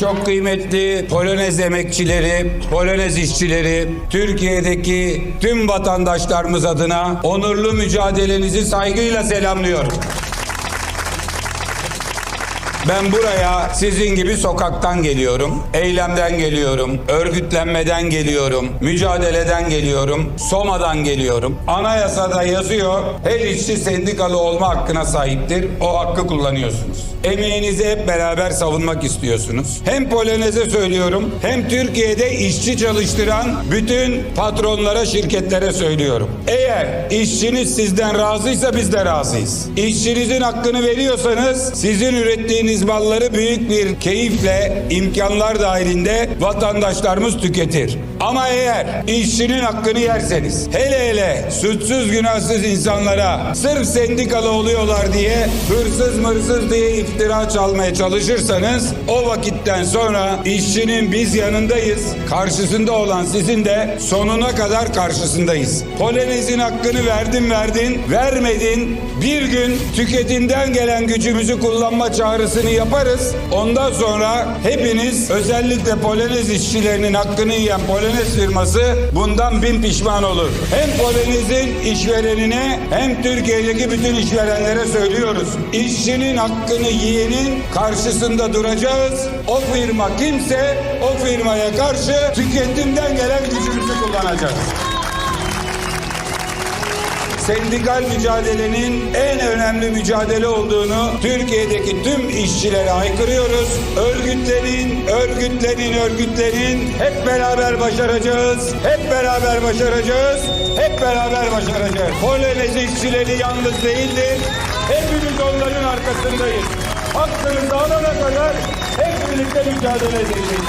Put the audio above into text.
Çok kıymetli Polonez emekçileri, Polonez işçileri, Türkiye'deki tüm vatandaşlarımız adına onurlu mücadelenizi saygıyla selamlıyorum. Ben buraya sizin gibi sokaktan geliyorum, eylemden geliyorum, örgütlenmeden geliyorum, mücadeleden geliyorum, Soma'dan geliyorum. Anayasada yazıyor, her işçi sendikalı olma hakkına sahiptir. O hakkı kullanıyorsunuz. Emeğinizi hep beraber savunmak istiyorsunuz. Hem Polonez'e söylüyorum, hem Türkiye'de işçi çalıştıran bütün patronlara, şirketlere söylüyorum. Eğer işçiniz sizden razıysa biz de razıyız. İşçinizin hakkını veriyorsanız sizin ürettiğiniz malları büyük bir keyifle imkanlar dahilinde vatandaşlarımız tüketir. Ama eğer işçinin hakkını yerseniz hele hele suçsuz günahsız insanlara sırf sendikalı oluyorlar diye hırsız mırsız diye iftira çalmaya çalışırsanız o vakitten sonra işçinin biz yanındayız. Karşısında olan sizin de sonuna kadar karşısındayız. Polonezin hakkını verdin verdin, vermedin. Bir gün tüketimden gelen gücümüzü kullanma çağrısını yaparız. Ondan sonra hepiniz özellikle Polonez işçilerinin hakkını yiyen Polonez firması bundan bin pişman olur. Hem Polonez'in işverenine hem Türkiye'deki bütün işverenlere söylüyoruz. İşçinin hakkını yiyenin karşısında duracağız. O firma kimse o firmaya karşı tüketimden gelen gücümüzü kullanacağız. Sendikal mücadelenin en önemli mücadele olduğunu Türkiye'deki tüm işçilere haykırıyoruz. Örgütlerin, örgütlerin, örgütlerin hep beraber başaracağız. Hep beraber başaracağız. Hep beraber başaracağız. Polonez işçileri yalnız değildir. Hepimiz onların arkasındayız. Hakkımızı alana kadar hep birlikte mücadele edeceğiz.